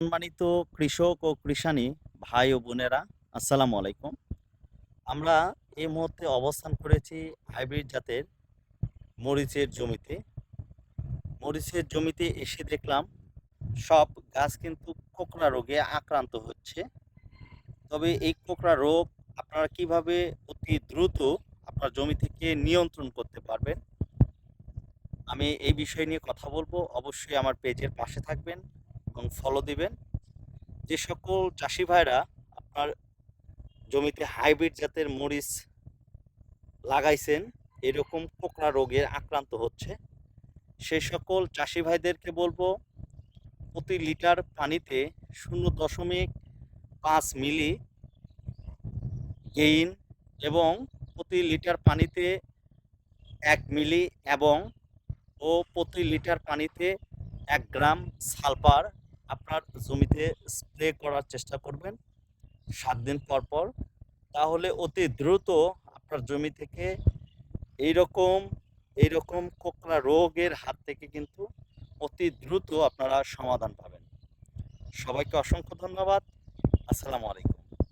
সম্মানিত কৃষক ও কৃষানী ভাই ও বোনেরা, আসসালামু আলাইকুম। আমরা এই মুহূর্তে অবস্থান করেছি হাইব্রিড জাতের মরিচের জমিতে। মরিচের জমিতে এসে দেখলাম সব গাছ কিন্তু কোকড়া রোগে আক্রান্ত হচ্ছে। তবে এই কোকড়া রোগ আপনারা কীভাবে অতি দ্রুত আপনার জমি থেকে নিয়ন্ত্রণ করতে পারবেন? আমি এই বিষয় নিয়ে কথা বলব। অবশ্যই আমার পেজের পাশে থাকবেন। এবং ফলো দিবেন। যে সকল চাষি ভাইরা আপনার জমিতে হাইব্রিড জাতের মরিচ লাগাইছেন, এরকম কোকড়া রোগের আক্রান্ত হচ্ছে সেই সকল চাষি ভাইদেরকে বলব, প্রতি লিটার পানিতে শূন্য দশমিক পাঁচ মিলি গেইন এবং প্রতি লিটার পানিতে এক মিলি এবং ও প্রতি লিটার পানিতে এক গ্রাম সালফার আপনার জমিতে স্প্রে করার চেষ্টা করবেন সাত দিন পর পর। তাহলে অতি দ্রুত আপনার জমি থেকে এইরকম এইরকম কোকড়া রোগের হাত থেকে কিন্তু অতি দ্রুত আপনারা সমাধান পাবেন। সবাইকে অসংখ্য ধন্যবাদ। আসসালামু আলাইকুম।